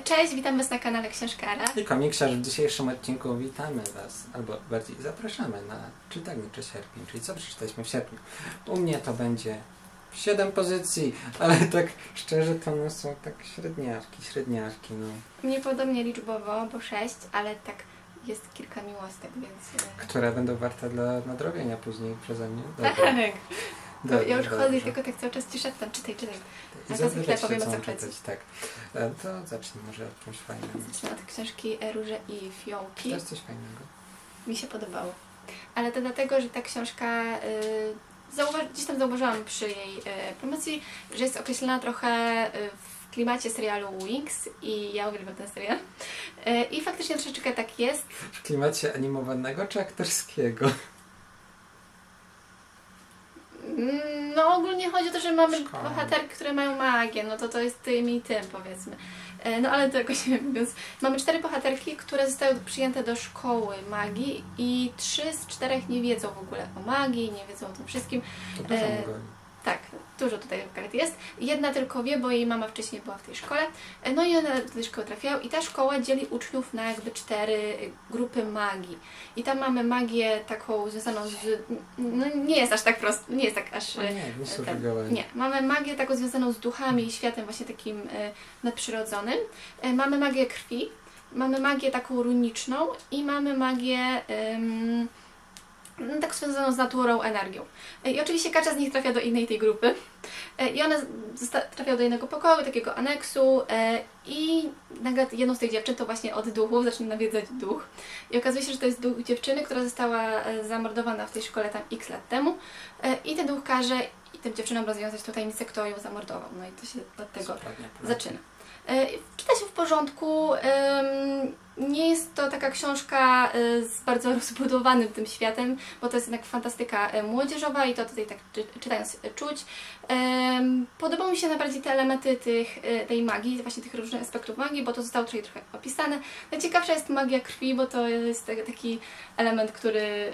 Cześć, witam Was na kanale Książkara. I komiksiarz w dzisiejszym odcinku witamy Was, albo bardziej zapraszamy na czytelniczy sierpień, czyli co przeczytaliśmy w sierpniu. U mnie to będzie 7 pozycji, ale tak szczerze to one są tak średniawki, średniawki, no. Mnie podobnie liczbowo, bo 6, ale tak jest kilka miłostek, więc... e, Które będą warte dla nadrobienia później przeze mnie. Tak. To Dobrze, ja już chodzę i dobrze. tylko tak cały czas ci szeptam, czytaj, czytaj. I a to za chwilę się, powiem, o co chodzi. Tak. E, To zacznij może od czymś fajnym. Zacznę od książki Róże i To Fiołki. jest coś fajnego. Mi się podobało. Ale to dlatego, że ta książka... Y, zauwa- gdzieś tam zauważyłam przy jej y, promocji, że jest określona trochę y, w klimacie serialu Wings i ja uwielbiam ten serial. Y, I faktycznie troszeczkę tak jest. W klimacie animowanego czy aktorskiego? Mm, No ogólnie chodzi o to, że mamy Szkoda. bohaterki, które mają magię, no to to jest tym i tym powiedzmy. E, No ale to jakoś nie wiem, więc mamy cztery bohaterki, które zostały przyjęte do szkoły magii i trzy z czterech nie wiedzą w ogóle o magii, nie wiedzą o tym wszystkim. To dużo E. Tak, dużo tutaj kart jest. Jedna tylko wie, bo jej mama wcześniej była w tej szkole. E, No i one do tej szkoły trafiają i ta szkoła dzieli uczniów na jakby cztery grupy magii. I tam mamy magię taką związaną z... No nie jest aż tak prosto, nie jest tak aż... O y, nie, nie ten- sugerowałem. nie, mamy magię taką związaną z duchami i światem właśnie takim e, nadprzyrodzonym. E, mamy magię krwi, mamy magię taką runiczną i mamy magię no, tak związaną z naturą, energią. I oczywiście każda z nich trafia do innej tej grupy. E, I one trafiają do jednego pokoju, takiego aneksu e, i nagle jedną z tych dziewczyn to właśnie od duchów zaczyna nawiedzać duch. I okazuje się, że to jest duch dziewczyny, która została e, zamordowana w tej szkole tam x lat temu. I ten duch każe i tym dziewczynom rozwiązać tę tajemnicę, kto ją zamordował. No i to się od tego zaczyna. Czyta się w porządku. Nie jest to taka książka e, z bardzo rozbudowanym tym światem, bo to jest jednak fantastyka e, młodzieżowa i to tutaj tak czy- czytając e, czuć. Podobały mi się najbardziej te elementy tych, tej magii, właśnie tych różnych aspektów magii, bo to zostało tutaj trochę opisane. Najciekawsza jest magia krwi, bo to jest tak- taki element, który,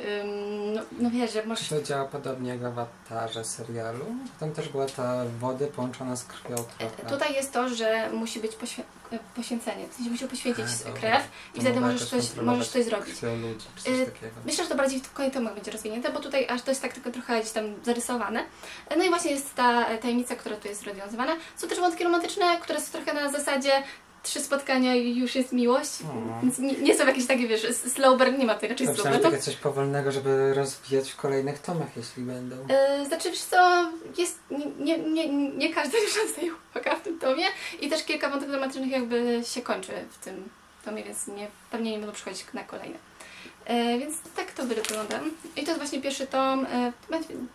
no, no wiesz, że możesz... To działa podobnie jak w awatarze serialu? Tam też była ta wody połączona z krwią trochę. Tutaj jest to, że musi być poświę- poświęcenie, w sensie musisz poświęcić A, krew i wtedy możesz coś, możesz coś zrobić. Ludzi, coś Y. Myślę, że to bardziej w kolejnych tomach będzie rozwinięte, bo tutaj aż to jest tak tylko trochę gdzieś tam zarysowane. No i właśnie jest ta e, tajemnica, która tu jest rozwiązywana. Są też wątki romantyczne, które są trochę na zasadzie trzy spotkania i już jest miłość. Więc nie, nie są jakieś takie, wiesz, slow burn, nie ma tutaj raczej slow burnu. takie coś powolnego, żeby rozwijać w kolejnych tomach, jeśli będą. E, Znaczy, wiesz co, jest, nie, nie, nie, nie każda już dostaje uwaga w tym tomie i też kilka wątków dramatycznych jakby się kończy w tym tomie, więc nie, pewnie nie będą przychodzić na kolejne. E, więc tak to wygląda. I to jest właśnie pierwszy tom, e,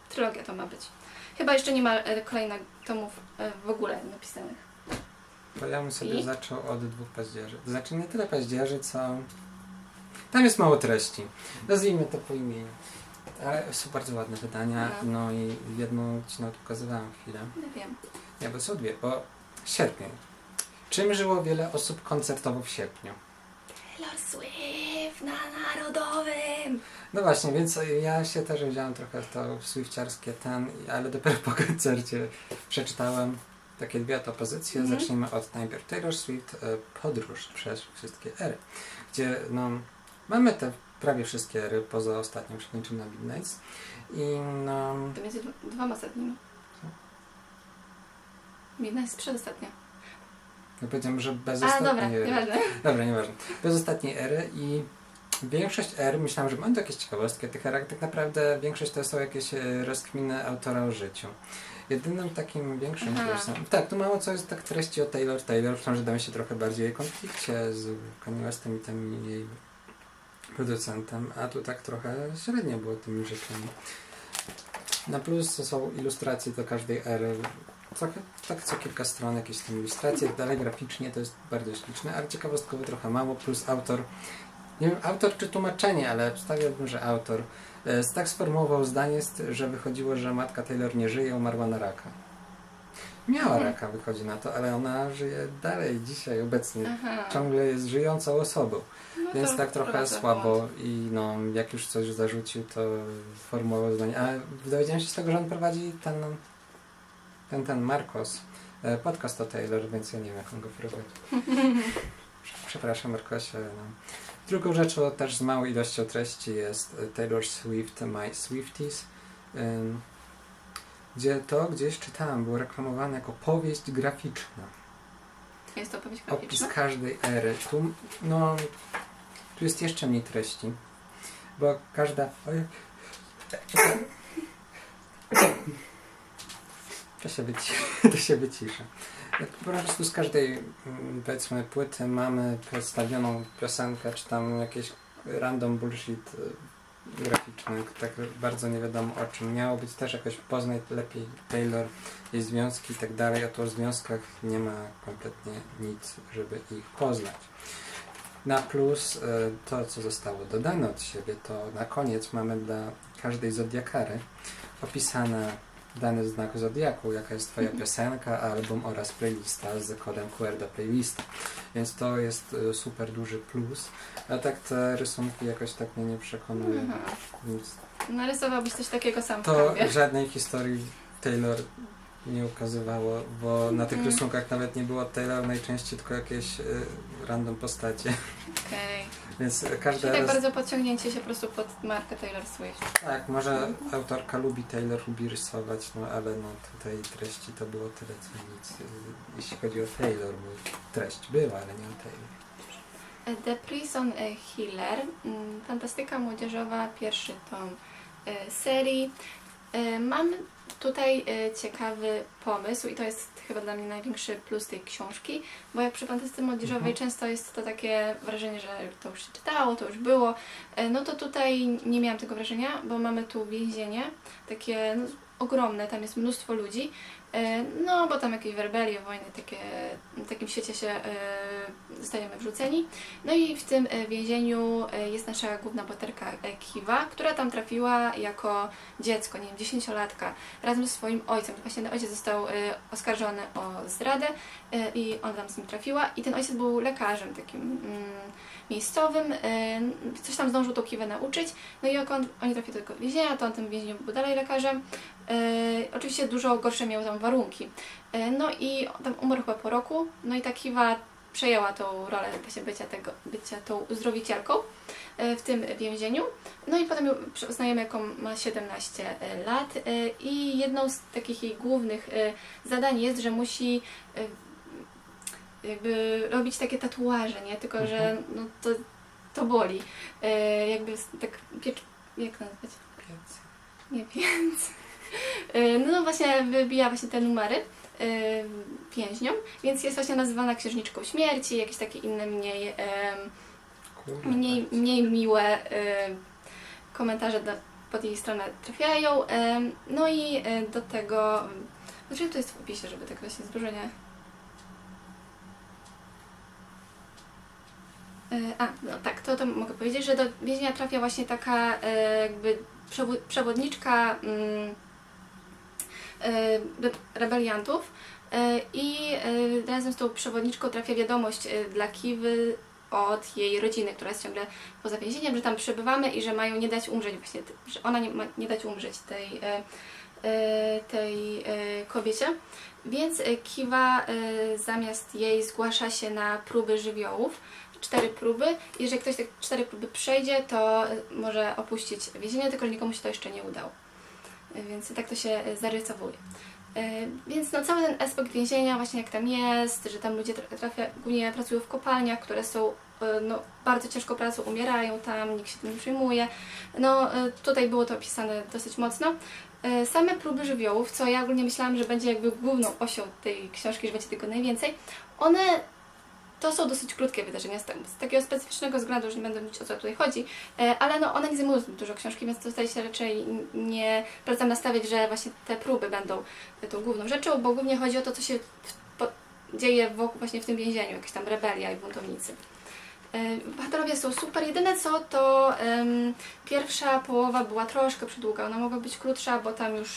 trylogia to ma być. Chyba jeszcze nie ma e, kolejnych tomów e, w ogóle napisanych. To ja bym sobie I? zaczął od dwóch paździerzy. Znaczy nie tyle paździerzy, co... Tam jest mało treści. Nazwijmy to po imieniu. Ale są bardzo ładne wydania, No. no i jedną ci nawet pokazywałem chwilę. Nie wiem. Nie, bo są dwie, bo sierpień. Czym żyło wiele osób koncertowo w sierpniu? Taylor Swift na Narodowym! No właśnie, więc ja się też wziąłem trochę w to swifciarskie ten, ale dopiero po koncercie przeczytałem takie dwie oto pozycje. Mhm. Zaczniemy od najpierw Taylor Swift e, Podróż przez wszystkie ery, gdzie no, mamy te prawie wszystkie ery poza ostatnią przewodniczym na Midnights i no, To między dw- dwoma ostatnimi. Jest przedostatnia. No powiedziałem, że bez A, ostatniej dobra, ery. nieważne. Dobra, nieważne. Bez ostatniej ery i większość er, myślałem, że będą jakieś ciekawostki o tych erach, tak naprawdę większość to są jakieś e, rozkminy autora o życiu. Jedynym takim większym Aha. plusem... Tak, tu mało co jest tak treści o Taylor Taylor, w że damy się trochę bardziej o konflikcie z Kanye Westem i tym jej producentem, a tu tak trochę średnio było tymi rzeczami. Na plus to są ilustracje do każdej ery. Trochę, tak co kilka stron, jakieś tam ilustracje, dalej graficznie to jest bardzo śliczne, ale ciekawostkowo trochę mało, plus autor, nie wiem autor czy tłumaczenie, ale wstawiałbym, że autor e, tak sformułował zdanie, że wychodziło, że matka Taylor nie żyje, umarła na raka. Miała Mhm. raka, wychodzi na to, ale ona żyje dalej, dzisiaj, obecnie. Aha. Ciągle jest żyjącą osobą. No Więc tak trochę słabo i no, jak już coś zarzucił, to formułował zdanie. A dowiedziałem się z tego, że on prowadzi ten, ten, ten Marcos E, Podcast o Taylor, więc ja nie wiem, jak on go prowadzi. Przepraszam, Markosie. No. Drugą rzeczą też z małą ilością treści jest e, Taylor Swift My Swifties, gdzie to gdzieś czytałem, było reklamowane jako powieść graficzna. Jest to opowieść Opis graficzna? każdej ery. Tu, no, tu jest jeszcze mniej treści, bo każda... Oj, to się, wyci, to się wycisza. Po prostu z każdej mm, powiedzmy płyty mamy przedstawioną piosenkę, czy tam jakieś random bullshit y, graficzny, tak bardzo nie wiadomo o czym. Miało być też jakoś poznać lepiej Taylor, jej związki i tak dalej, a tu o związkach nie ma kompletnie nic, żeby ich poznać. Na plus y, to, co zostało dodane od siebie, to na koniec mamy dla każdej zodiakary opisane dany znak zodiaku, jaka jest Twoja piosenka, album oraz playlista z kodem QR do playlisty. Więc to jest y, super duży plus. A tak te rysunki jakoś tak mnie nie przekonują. Mhm. Więc Narysowałbyś coś takiego sam w to Canwie. żadnej historii Taylor nie ukazywało, bo na tych Mhm. rysunkach nawet nie było Taylor, najczęściej tylko jakieś y, random postacie. Okej. Więc Czyli każda tak raz... bardzo podciągnięcie się po prostu pod markę Taylor Swift. Tak, może autorka lubi Taylor, lubi rysować, no ale no tutaj treści to było tyle co nic, y, jeśli chodzi o Taylor, bo treść była, ale nie o Taylor. The Prison Healer. mm, Fantastyka młodzieżowa, pierwszy tom e, serii. E, Mam tutaj e, ciekawy pomysł i to jest chyba dla mnie największy plus tej książki, bo jak przy fantastyce młodzieżowej Mhm. często jest to takie wrażenie, że to już się czytało, to już było, e, no to tutaj nie miałam tego wrażenia, bo mamy tu więzienie, takie no, ogromne, tam jest mnóstwo ludzi, no bo tam jakieś werbelie, wojny, takie, w takim świecie się e, zostajemy wrzuceni. No i w tym e, więzieniu e, jest nasza główna bohaterka e, Kiwa, która tam trafiła jako dziecko, nie wiem, dziesięciolatka, razem ze swoim ojcem. Właśnie ten ojciec został e, oskarżony o zdradę e, i ona tam z nim trafiła i ten ojciec był lekarzem takim mm, miejscowym, e, coś tam zdążył tą Kiwę nauczyć, no i jak on, oni trafili do tego więzienia, to on tym więzieniu był dalej lekarzem. E, oczywiście dużo gorsze miał tam warunki. E, no i tam umarł chyba po roku, no i ta Kiwa przejęła tą rolę właśnie bycia, tego, bycia tą uzdrowicielką e, w tym więzieniu. No i potem ją poznajemy, jaką ma 17 lat i jedną z takich jej głównych zadań jest, że musi jakby robić takie tatuaże, nie? Tylko, że Mhm. no, to, to boli. E, Jakby tak piecz... jak nazwać? Piec. Nie piec. E, No właśnie wybija właśnie te numery e, więźniom, więc jest właśnie nazywana księżniczką śmierci, jakieś takie inne mniej, Kurde, mniej, tak. mniej miłe e, komentarze do, pod jej stronę trafiają. em, No i e, do tego, znaczy to jest w opisie, żeby tak właśnie zbliżenie. A, no tak, to, to mogę powiedzieć, że do więzienia trafia właśnie taka e, jakby przewo- przewodniczka mm, e, re- rebeliantów e, i e, razem z tą przewodniczką trafia wiadomość e, dla Kiwy od jej rodziny, która jest ciągle poza więzieniem, że tam przebywamy i że mają nie dać umrzeć właśnie, że ona nie ma nie dać umrzeć tej, e, e, tej e, kobiecie. Więc e, Kiwa e, zamiast jej zgłasza się na próby żywiołów, cztery próby. Jeżeli ktoś te cztery próby przejdzie, to e, może opuścić więzienie, tylko nikomu się to jeszcze nie udało. E, Więc tak to się e, zarysowuje. Więc no, cały ten aspekt więzienia, właśnie jak tam jest, że tam ludzie tra- trafia, głównie pracują w kopalniach, które są no, bardzo ciężką pracą, umierają tam, nikt się tym nie przejmuje. No tutaj było to opisane dosyć mocno. Same próby żywiołów, co ja ogólnie myślałam, że będzie jakby główną osią tej książki, że będzie tego najwięcej, one to są dosyć krótkie wydarzenia z, z takiego specyficznego względu, że nie będę mówić o co tutaj chodzi, e, ale no one nie zajmują dużo książki, więc tutaj się raczej nie polecam nastawiać, że właśnie te próby będą e, tą główną rzeczą, bo głównie chodzi o to, co się dzieje wokół właśnie w tym więzieniu, jakieś tam rebelia i buntownicy. E, Bohaterowie są super. Jedyne co, to em, pierwsza połowa była troszkę przydługa. Ona mogła być krótsza, bo tam już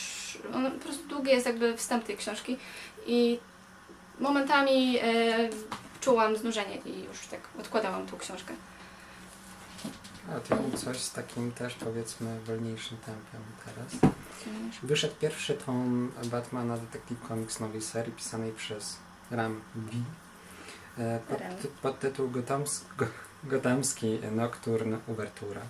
on, po prostu długi jest jakby wstęp tej książki i momentami czułam znużenie i już tak odkładałam tą książkę. A tu coś z takim też powiedzmy wolniejszym tempem teraz. Wyszedł pierwszy tom Batmana Detective Comics nowej serii pisanej przez Ram V. E, Pod, ty- pod tytuł Gotams, Go, Gotamski Nocturne Uvertura.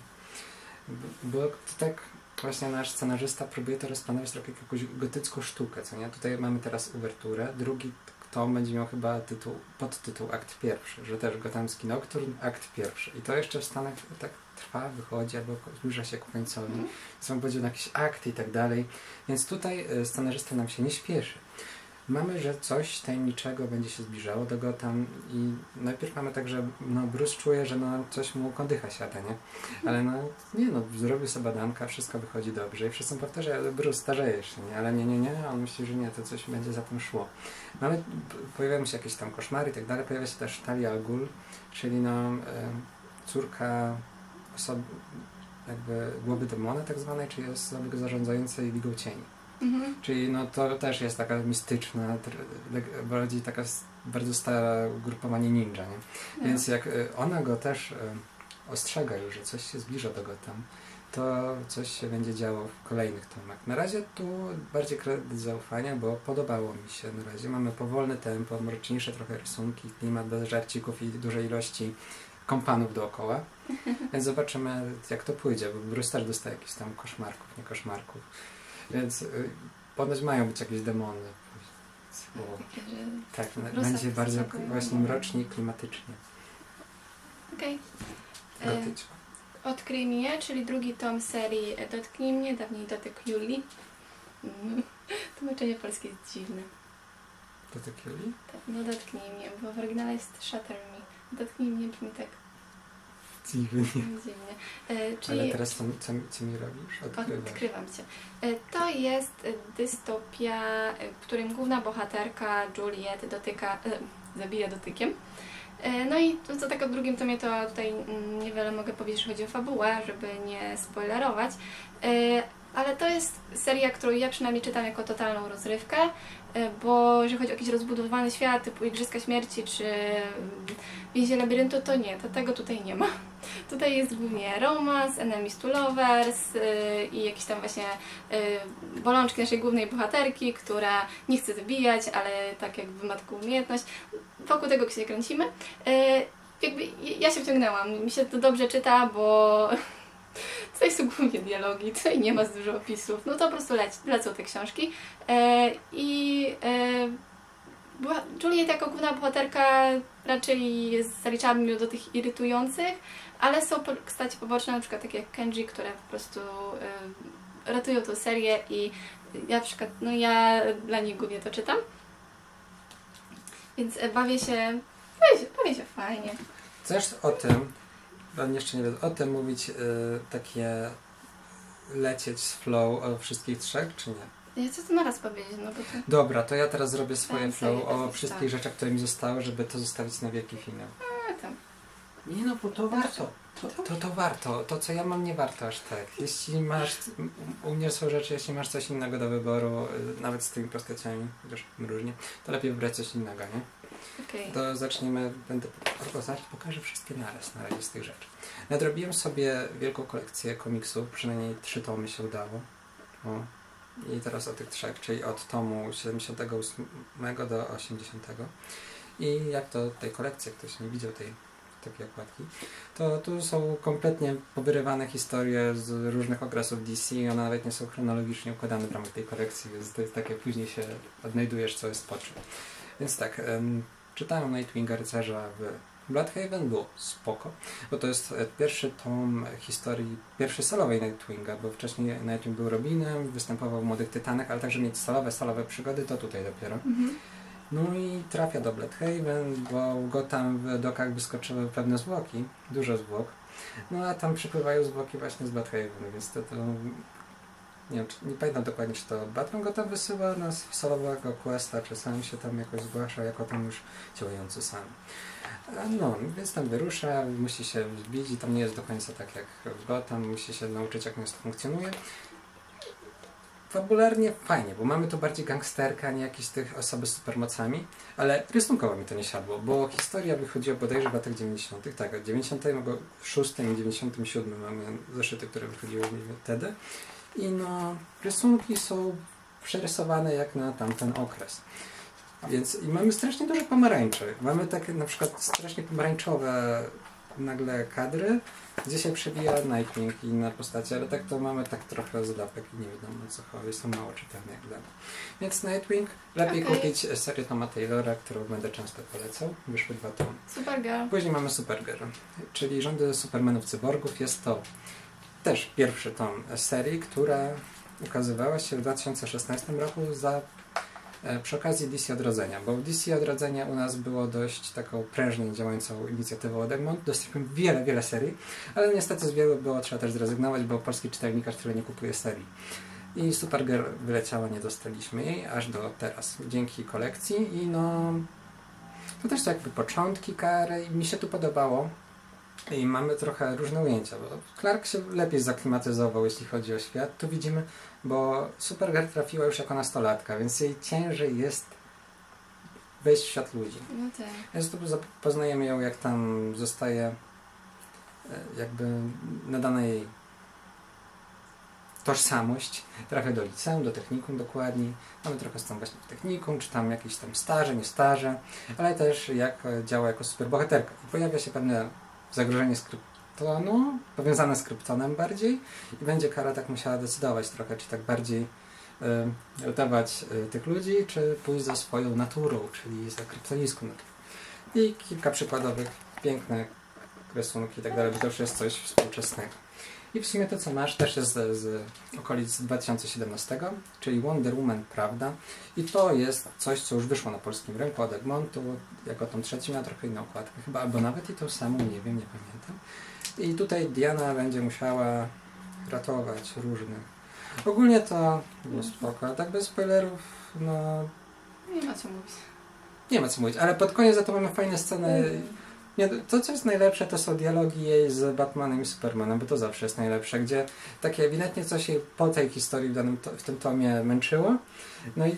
B- Bo to tak właśnie nasz scenarzysta próbuje to rozplanować trochę jak jakąś gotycką sztukę, co nie? Tutaj mamy teraz uwerturę, drugi tom będzie miał chyba tytuł, podtytuł Akt Pierwszy, że też Gotamski Nocturne, Akt Pierwszy. I to jeszcze w Stanach tak trwa, wychodzi albo zbliża się ku końcowi. Mhm. Są będzie na jakieś akty i tak dalej. Więc tutaj e, scenarzysta nam się nie śpieszy. Mamy, że coś tajemniczego będzie się zbliżało do Gotham i najpierw mamy tak, że no, Bruce czuje, że no, coś mu kondycha siada, nie? Ale no, nie no, zrobił sobie badanka, wszystko wychodzi dobrze i wszyscy powtarzają, ale Bruce, starzejesz się, nie? Ale nie, nie, nie, on myśli, że nie, to coś będzie za tym szło. Mamy, p- pojawiają się jakieś tam koszmary i tak dalej, pojawia się też Talia al Ghul, czyli no, e, córka osoby, jakby głowy demona tak zwanej, czyli osoby zarządzającej Ligą Cieni. Mhm. Czyli no to też jest taka mistyczna, bardziej taka bardzo stara ugrupowanie ninja, nie? No. Więc jak y, ona go też y, ostrzega już, że coś się zbliża do Gotham, to coś się będzie działo w kolejnych tomach. Na razie tu bardziej kredyt zaufania, bo podobało mi się na razie. Mamy powolne tempo, mroczniejsze trochę rysunki, klimat bez żarcików i dużej ilości kompanów dookoła. Więc zobaczymy jak to pójdzie, bo Bruce też dostaje jakichś tam koszmarków, nie koszmarków. Więc y, ponoć mają być jakieś demony. O, Takie, że... tak, będzie bardzo właśnie mrocznie i klimatycznie. Okej. E, Gotycznie. Odkryj mnie, czyli drugi tom serii e, Dotknij mnie, dawniej Dotyk Julii. Mm. Tłumaczenie polskie jest dziwne. To li? Tak, No dotknij mnie, bo w oryginale jest Shatter Me. Dotknij mnie brzmi tak Dziwnie. dziwnie. E, czyli Ale teraz co, co, co mi robisz? Odkrywasz. Odkrywam cię. E, To jest e, dystopia, e, w którym główna bohaterka Juliet dotyka, e, zabija dotykiem. E, No i co tak o drugim tomie, to tutaj mm, niewiele mogę powiedzieć, że chodzi o fabułę, żeby nie spoilerować. Ale to jest seria, którą ja przynajmniej czytam jako totalną rozrywkę, e, bo jeżeli chodzi o jakiś rozbudowany świat, typu Igrzyska Śmierci czy mm, Więzie Labiryntu, to nie, to tego tutaj nie ma. Tutaj jest głównie romans, enemies to lovers yy, i jakieś tam właśnie yy, bolączki naszej głównej bohaterki, która nie chce zabijać, ale tak jakby ma taką umiejętność. Wokół tego się kręcimy. Jakby ja się wciągnęłam, mi się to dobrze czyta, bo tutaj są głównie dialogi, tutaj nie ma za dużo opisów, no to po prostu leci, lecą te książki. Yy, I była, Juliet jako główna bohaterka raczej jest zaliczamy ją do tych irytujących, ale są postaci poboczne, na przykład takie jak Kenji, które po prostu y, ratują tą serię i ja na przykład, no ja dla nich głównie to czytam. Więc e, bawię się, bawię się, bawię się fajnie. Chcesz o tym, bo jeszcze nie wiem, o tym mówić y, takie lecieć z flow o wszystkich trzech, czy nie? Ja chcę to naraz powiedzieć, no bo to... Dobra, to ja teraz zrobię swoje Tam sobie flow o wszystkich tak. rzeczach, które mi zostały, żeby to zostawić na wielki finał. A, tam. Nie no, bo to warto. To, to, to warto. To, co ja mam, nie warto aż tak. Jeśli masz, u mnie są rzeczy, jeśli masz coś innego do wyboru, y, nawet z tymi postaciami, chociaż różnie, to lepiej wybrać coś innego, nie? Okej. To zaczniemy, będę pokazać, pokażę wszystkie naraz na razie z tych rzeczy. Nadrobiłem sobie wielką kolekcję komiksów, przynajmniej trzy tomy się udało. O. I teraz o tych trzech, czyli od tomu 78 do 80. I jak to tej kolekcji, ktoś nie widział tej takiej okładki, to tu są kompletnie powyrywane historie z różnych okresów DC i one nawet nie są chronologicznie układane w ramach tej kolekcji, więc to jest takie, później się odnajdujesz, co jest po czym. Więc tak, czytałem Nightwinga Rycerza w Bloodhaven, było spoko, bo to jest e, pierwszy tom historii, pierwszy solowej Nightwinga, bo wcześniej Nightwing był Robinem, występował w Młodych Tytanach, ale także mieć solowe, solowe przygody, to tutaj dopiero. Mhm. No i trafia do Bloodhaven, bo go tam w dokach wyskoczyły pewne zwłoki, dużo zwłok. No a tam przypływają zwłoki właśnie z Bloodhaven, więc to, to nie, wiem, czy, nie pamiętam dokładnie, czy to Batman go tam wysyła na solowego questa, czy sam się tam jakoś zgłasza, jako tam już działający sam. A No, więc tam wyrusza, musi się wbić i tam nie jest do końca tak jak w Gotham, musi się nauczyć jak miasto funkcjonuje. fabularnie fajnie, bo mamy tu bardziej gangsterka, nie jakieś tych osoby z supermocami, ale rysunkowo mi to nie siadło, bo historia wychodziła bodajże w latach 90. Tak, od 96 i 97 mamy zeszyty, które wychodziły wtedy. I no, rysunki są przerysowane jak na tamten okres. Więc i mamy strasznie dużo pomarańczy. Mamy takie na przykład strasznie pomarańczowe nagle kadry, gdzie się przebija Nightwing i inne postacie, ale tak to mamy tak trochę zlepek i nie wiadomo co chodzi, są mało czytelne jak dla mnie. Więc Nightwing, lepiej Okej. kupić serię Toma Taylora, którą będę często polecał. Wyszły dwa tomy. Supergirl. Później mamy Supergirl, czyli Rządy Supermanów Cyborgów. Jest to też pierwszy tom serii, która ukazywała się w 2016 roku za, e, przy okazji DC Odrodzenia, bo DC Odrodzenia u nas było dość taką prężnie działającą inicjatywą od Egmont. Dostaliśmy wiele, wiele serii, ale niestety z wielu było trzeba też zrezygnować, bo polski czytelnikarz tyle nie kupuje serii. I Supergirl wyleciała, nie dostaliśmy jej aż do teraz, dzięki kolekcji i no to też jakby początki kary i mi się tu podobało. I mamy trochę różne ujęcia, bo Clark się lepiej zaklimatyzował, jeśli chodzi o świat. Tu widzimy, bo Supergirl trafiła już jako nastolatka, więc jej ciężej jest wejść w świat ludzi. No tak. Więc tu poznajemy ją, jak tam zostaje e, jakby nadana jej tożsamość. Trafia do liceum, do technikum dokładniej. Mamy trochę z tym właśnie w technikum, czy tam jakieś tam staże, nie staże, ale też jak działa jako superbohaterka. I pojawia się pewne zagrożenie z kryptonu, powiązane z kryptonem bardziej i będzie Kara tak musiała decydować trochę, czy tak bardziej ratować e, tych ludzi, czy pójść za swoją naturą, czyli za kryptoniską naturą. I kilka przykładowych, piękne rysunki i tak dalej, to już jest coś współczesnego. I w sumie to, co masz, też jest z, z okolic 2017, czyli Wonder Woman Prawda. I to jest coś, co już wyszło na polskim rynku od Egmontu, jako tą trzecią, miała trochę inną okładkę chyba, albo nawet i tą samą, nie wiem, nie pamiętam. I tutaj Diana będzie musiała ratować różnych. Ogólnie to było spoko, tak bez spoilerów, no Nie ma co mówić. nie ma co mówić, ale pod koniec za to mamy fajne sceny. Nie, to, co jest najlepsze, to są dialogi jej z Batmanem i Supermanem, bo to zawsze jest najlepsze, gdzie takie ewidentnie coś jej po tej historii w, danym to, w tym tomie męczyło. No i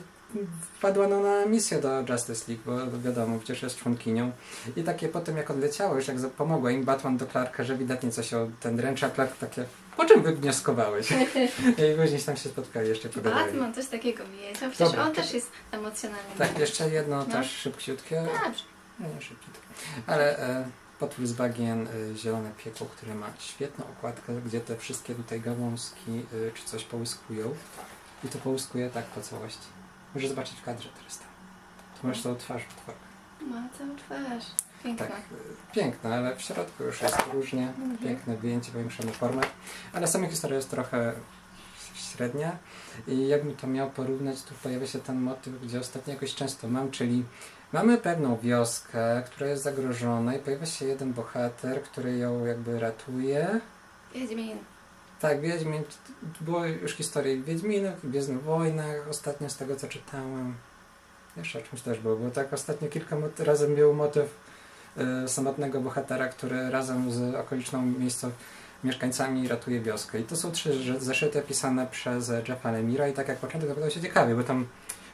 wpadła no, na misję do Justice League, bo wiadomo, przecież jest członkinią. I takie potem jak odleciało, już jak pomogła im Batman do Clarka, że ewidentnie coś o ten dręcz, a Clark takie, po czym wywnioskowałeś? I później tam się spotkali, jeszcze pogadali. Batman coś takiego wiedział. Przecież Dobra. on też jest emocjonalny. Tak, jeszcze jedno No. też szybciutkie. Dobrze. No nie szybciutko. Ale e, potwór z bagien, e, zielone piekło, które ma świetną okładkę, gdzie te wszystkie tutaj gałązki e, czy coś połyskują. I to połyskuje tak po całości. Możesz zobaczyć w kadrze teraz tam. Tu masz tą twarz w twarzy. Ma całą twarz. Piękna. Tak, e, piękne, ale w środku już jest różnie. Mhm. Piękne wyjęcie, powiększony format. Ale sama historia jest trochę średnia. I jakbym to miał porównać, tu pojawia się ten motyw, gdzie ostatnio jakoś często mam, czyli mamy pewną wioskę, która jest zagrożona i pojawia się jeden bohater, który ją jakby ratuje. Wiedźmin. Tak, Wiedźmin, było już historii Wiedźminów, Gwiezdnych Wojnach, ostatnio z tego co czytałem. Jeszcze o czymś też było, bo tak ostatnio kilka razy był motyw y, samotnego bohatera, który razem z okoliczną miejscową mieszkańcami ratuje wioskę. I to są trzy zeszyty pisane przez Jeffa Lemira i tak jak początek zapowiadał się ciekawie, bo tam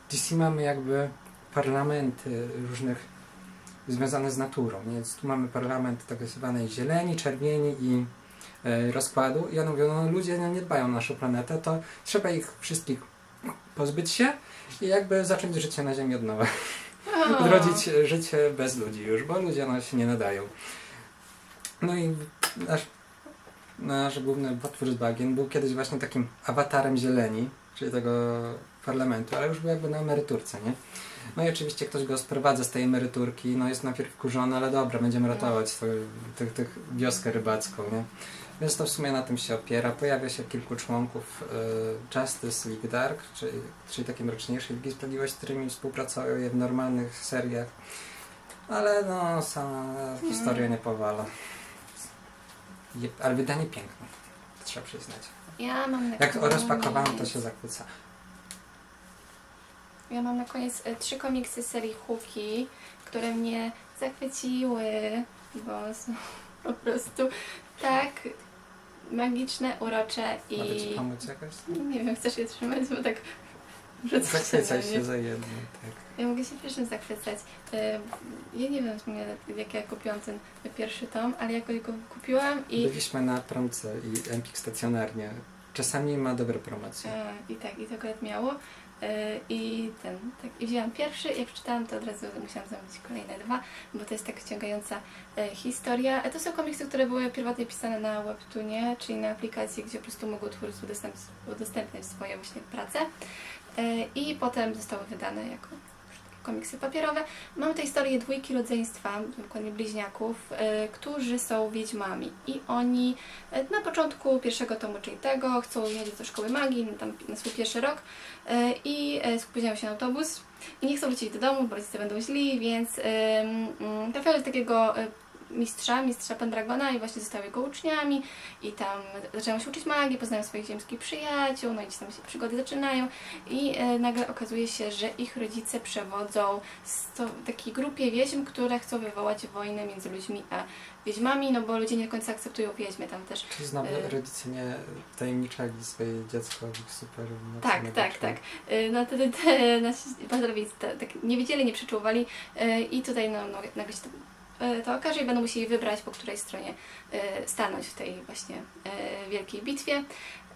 w DC mamy jakby parlamenty różnych związane z naturą. Nie? Więc tu mamy parlament tak zwanej zieleni, czerwieni i e, rozkładu i one mówią, no ludzie no, nie dbają o naszą planetę, to trzeba ich wszystkich pozbyć się i jakby zacząć życie na Ziemi od nowa. Odrodzić życie bez ludzi już, bo ludzie no, się nie nadają. No i nasz, nasz główny potwór z bagien był kiedyś właśnie takim awatarem zieleni, czyli tego parlamentu, ale już był jakby na emeryturce, nie? No i oczywiście ktoś go sprowadza z tej emeryturki, no jest najpierw wkurzony, ale dobra, będziemy ratować swoją, tych, tych wioskę rybacką, nie? Więc to w sumie na tym się opiera. Pojawia się kilku członków y, Justice League Dark, czyli, czyli takiej mroczniejszej Ligi Sprawiedliwości, z którymi współpracują w normalnych seriach. Ale no, sama historia nie powala. Je, ale wydanie piękne, trzeba przyznać. Ja mam Jak koniec, rozpakowałem, to się zachwyca. Ja mam na koniec e, trzy komiksy serii Huki, które mnie zachwyciły, bo są po prostu tak magiczne, urocze i... Mogę Ci pomóc jakoś? Nie wiem, chcesz je trzymać, bo tak... Zachwycaj się za jedno, tak. Ja mogę się pierwszym zachwycać. E, Ja nie wiem jak ja kupiłam ten pierwszy tom, ale jak go kupiłam i... Byliśmy na promce i Empik stacjonarnie. Czasami ma dobre promocje. I tak, i to akurat miało. E, I ten, tak, i wzięłam pierwszy, jak przeczytałam, to od razu musiałam zamówić kolejne dwa, bo to jest tak wciągająca e, historia. E, to są komiksy, które były pierwotnie pisane na Webtoonie, czyli na aplikacji, gdzie po prostu mogą twórcy udostępnić, udostępniać swoje właśnie prace. I potem zostały wydane jako komiksy papierowe. Mamy tutaj historię dwójki rodzeństwa, dokładnie bliźniaków, e, którzy są wiedźmami. I oni e, na początku pierwszego tomu, czyli tego, chcą jechać do szkoły magii, tam na swój pierwszy rok e, i spóźniają się na autobus i nie chcą wrócić do domu, bo rodzice będą źli, więc mm, trafiają do takiego mistrza, mistrza Pendragona i właśnie zostały jego uczniami i tam zaczynają się uczyć magii, poznają swoich ziemskich przyjaciół, no i gdzieś tam się przygody zaczynają i e, nagle okazuje się, że ich rodzice przewodzą takiej grupie wiedźm, które chcą wywołać wojnę między ludźmi a wiedźmami, no bo ludzie nie do końca akceptują wiedźmy tam też. Czy znowu e, rodzice nie tajemniczali swoje dziecko w super Tak, tak, tak. Y, No wtedy te nasi bohaterowie te- tak nie wiedzieli, nie przeczuwali y, i tutaj no, no, nagle się to, y, to okaże i będą musieli wybrać, po której stronie y, stanąć w tej właśnie y, wielkiej bitwie.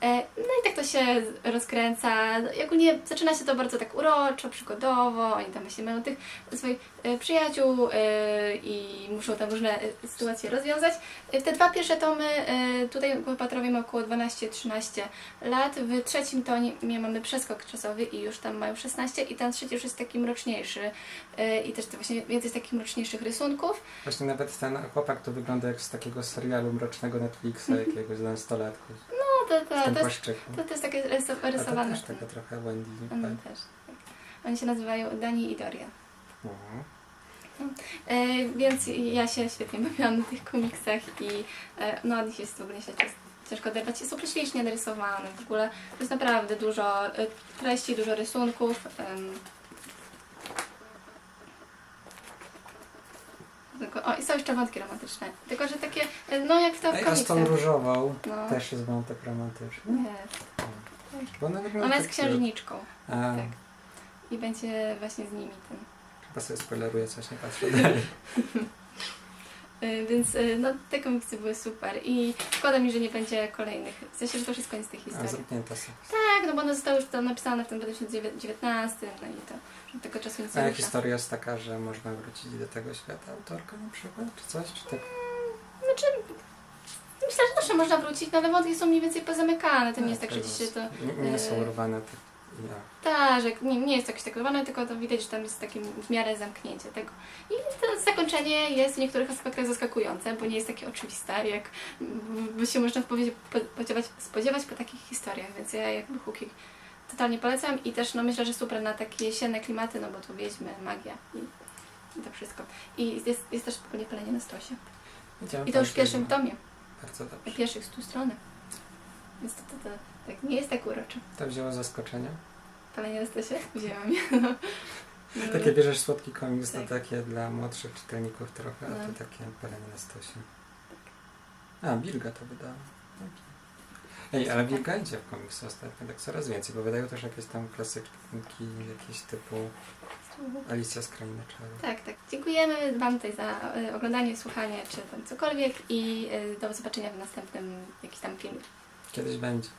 E, No i tak to się rozkręca. I Ogólnie zaczyna się to bardzo tak uroczo, przygodowo. Oni tam właśnie mają tych swoich e, przyjaciół e, i muszą tam różne sytuacje rozwiązać. Te dwa pierwsze tomy, tutaj bohaterowie ma około 12-13 lat. W trzecim tomie mamy przeskok czasowy i już tam mają 16 i ten trzeci już jest taki mroczniejszy i też to właśnie więcej z takich mroczniejszych rysunków. Właśnie nawet ten chłopak to wygląda jak z takiego serialu mrocznego Netflixa, jakiegoś z nastolatków. No to, to, to, jest, płaszczyku. to, to jest takie ryso- A to rysowane. też taka trochę Wendy. Oni tak. też. Tak. Oni się nazywają Dani i Dorian. Mhm. E, więc ja się świetnie bawiłam na tych komiksach i e, no od nich jest w ogóle się cięż- ciężko oderwać. Są prześlicznie narysowane w ogóle. To jest naprawdę dużo e, treści, dużo rysunków. em. Tylko, o, i są jeszcze wątki romantyczne. Tylko, że takie, no jak to w komiksach. różową No. też jest wątek romantyczny. Nie. Bo ona Ona jest tak księżniczką A, tak. i będzie właśnie z nimi ten. chyba sobie spoileruję coś, nie patrzę dalej. Y, Więc y, no, te komiksy były super i szkoda mi, że nie będzie kolejnych. W sensie, że to już jest koniec tej A historii. zrób sobie. Tak, no bo one zostały już tam napisane w tym 2019, no i to że tego czasu nic A nie rusza. historia jest taka, że można wrócić do tego świata autorka na przykład, czy coś, czy tak? Znaczy, myślę, że zawsze można wrócić, no ale wątki są mniej więcej pozamykane. To nie A, jest tak, że ci się to... Nie, nie są y, urwane tak. Tak, że nie, nie jest jakieś tak tylko to widać, że tam jest takie w miarę zamknięcie tego. I to zakończenie jest w niektórych aspektach zaskakujące, bo nie jest takie oczywiste, jak by się można spodziewać, spodziewać po takich historiach, więc ja jakby Huki totalnie polecam i też no myślę, że super na takie jesienne klimaty, no bo tu wiedźmy, magia i, i to wszystko. I jest, jest też spokojnie palenie na stosie. Widziałem I to już w pierwszym filmy. tomie, Bardzo na dobrze. pierwszych stu stronach. Więc to, to, to tak, nie jest tak urocze. To wzięło zaskoczenie. Palenie na stosie? Wzięłam je. No. No. Takie bierzesz słodki komiks, to Tak. takie dla młodszych czytelników trochę, a No. to takie palenie na stosie. A, Bilga to wydała. Ej, ale Bilga idzie w komiksy ostatnio, tak coraz więcej, bo wydają też jakieś tam klasyczki, jakieś typu Alicja z Krainy Czarów. Tak, tak. Dziękujemy Wam tutaj za y, oglądanie, słuchanie czy tam cokolwiek i y, do zobaczenia w następnym jakimś tam filmie. Kiedyś będzie.